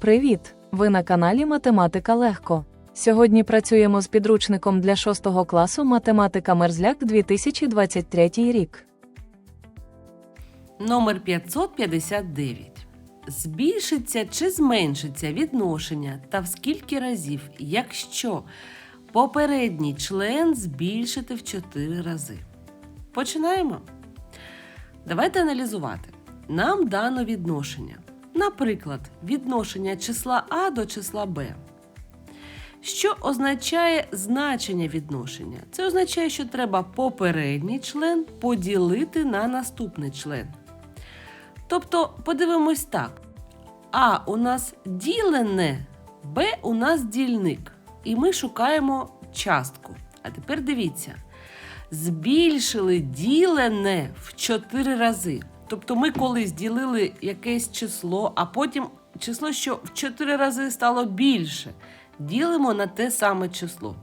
Привіт! Ви на каналі Математика Легко. Сьогодні працюємо з підручником для 6 класу Математика Мерзляк 2023 рік. Номер 559. Збільшиться чи зменшиться відношення та в скільки разів, якщо попередній член збільшити в 4 рази. Починаємо. Давайте аналізувати. Нам дано відношення. Наприклад, відношення числа А до числа Б. Що означає значення відношення? Це означає, що треба попередній член поділити на наступний член. Тобто, подивимось так: А у нас ділене, Б у нас дільник. І ми шукаємо частку. А тепер дивіться: збільшили ділене в 4 рази. Тобто ми колись ділили якесь число, а потім число, що в 4 рази стало більше, ділимо на те саме число.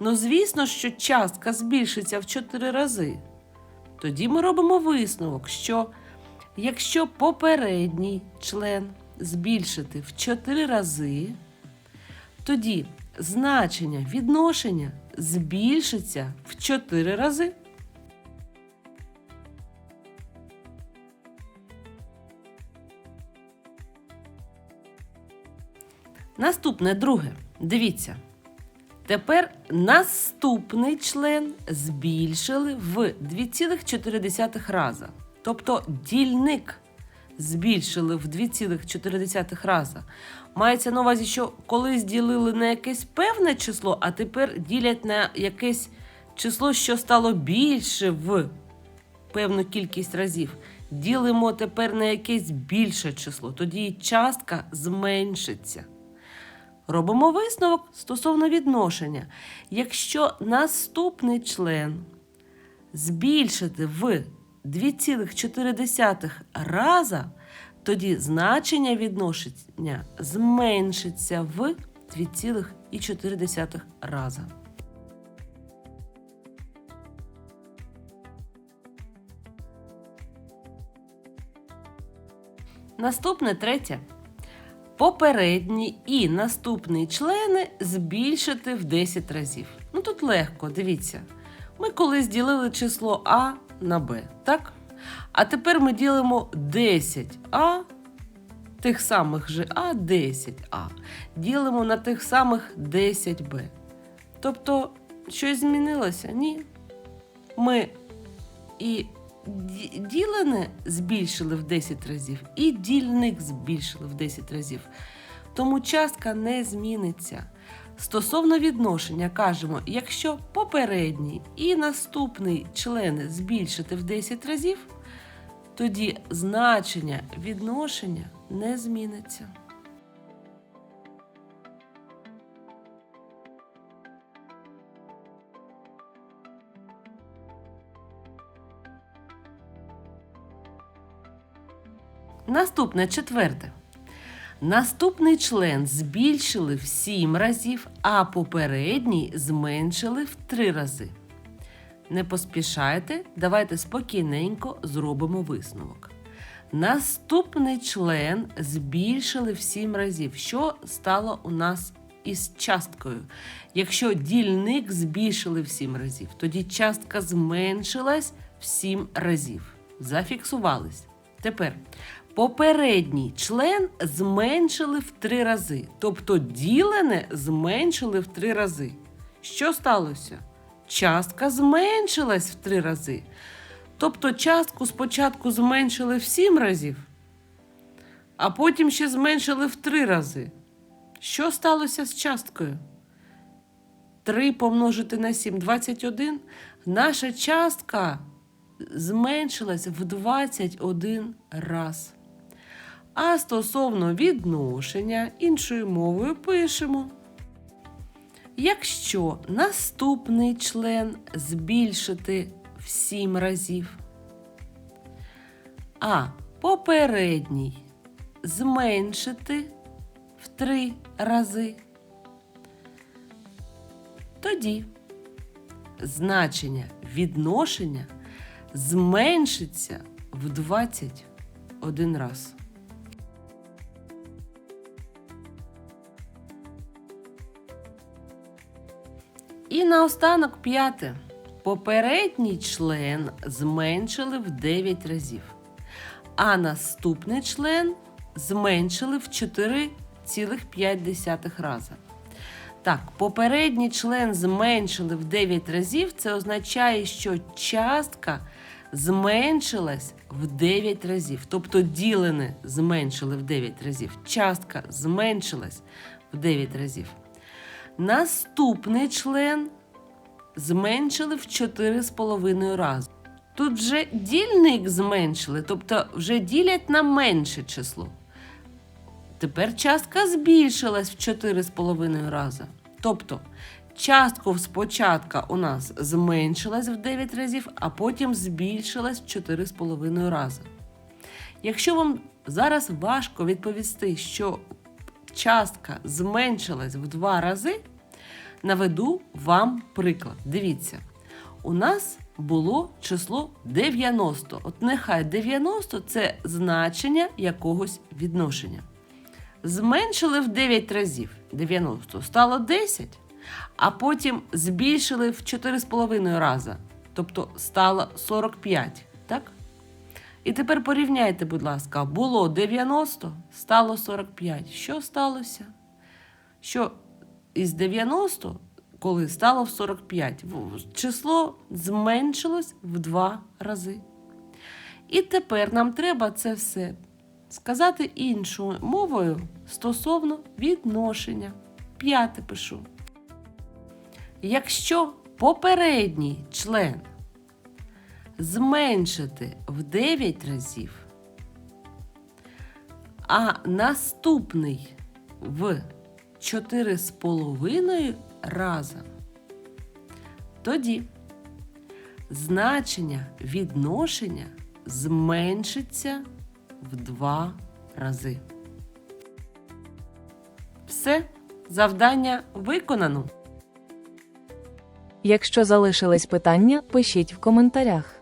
Ну, звісно, що частка збільшиться в 4 рази. Тоді ми робимо висновок, що якщо попередній член збільшити в 4 рази, тоді значення відношення збільшиться в 4 рази. Наступне друге. Дивіться. Тепер наступний член збільшили в 2,4 рази. Тобто дільник збільшили в 2,4 рази. Мається на увазі, що колись ділили на якесь певне число, а тепер ділять на якесь число, що стало більше в певну кількість разів. Ділимо тепер на якесь більше число, тоді частка зменшиться. Робимо висновок стосовно відношення. Якщо наступний член збільшити в 2,4 раза, тоді значення відношення зменшиться в 2,4 раза. Наступне третє. Попередній і наступний члени збільшити в 10 разів. Ну тут легко, дивіться. Ми колись ділили число А на Б, так? А тепер ми ділимо 10А, тих самих же А, 10А. Ділимо на тих самих 10Б. Тобто, щось змінилося? Ні. Ми і ділене збільшили в 10 разів, і дільник збільшили в 10 разів. Тому частка не зміниться. Стосовно відношення кажемо, якщо попередній і наступний члени збільшити в 10 разів, тоді значення відношення не зміниться. Наступне четверте. Наступний член збільшили в 7 разів, а попередній зменшили в 3 рази. Не поспішайте, давайте спокійненько зробимо висновок. Наступний член збільшили в 7 разів. Що стало у нас із часткою? Якщо дільник збільшили в 7 разів, тоді частка зменшилась в 7 разів. Зафіксувались. Тепер попередній член зменшили в 3 рази. Тобто ділене зменшили в 3 рази. Що сталося? Частка зменшилась в 3 рази. Тобто частку спочатку зменшили в 7 разів, а потім ще зменшили в 3 рази. Що сталося з часткою? 3 помножити на 7 21. Наша частка зменшилась в 21 раз. А стосовно відношення, іншою мовою пишемо. Якщо наступний член збільшити в 7 разів, а попередній зменшити в 3 рази, тоді значення відношення зменшиться в 21 раз. І наостанок п'яте. Попередній член зменшили в 9 разів, а наступний член зменшили в 4,5 рази. Так, попередній член зменшили в 9 разів. Це означає, що частка зменшилась в 9 разів. Тобто ділене зменшили в 9 разів. Частка зменшилась в 9 разів. Наступний член зменшили в 4,5 рази. Тут вже дільник зменшили, тобто вже ділять на менше число. Тепер частка збільшилась в 4,5 рази. Тобто частку спочатку у нас зменшилась в 9 разів, а потім збільшилась в 4,5 рази. Якщо вам зараз важко відповісти, що частка зменшилась в 2 рази, наведу вам приклад. Дивіться, у нас було число 90. От нехай 90 це значення якогось відношення. Зменшили в 9 разів 90, стало 10, а потім збільшили в 4,5 рази, тобто стало 45. Так? І тепер порівняйте, будь ласка, було 90, стало 45. Що сталося? Що із 90, коли стало в 45, число зменшилось в два рази. І тепер нам треба це все сказати іншою мовою стосовно відношення. П'яте пишу. Якщо попередній член зменшити в 9 разів, а наступний в 4,5 рази, тоді значення відношення зменшиться в два рази. Все, завдання виконано. Якщо залишились питання, пишіть в коментарях.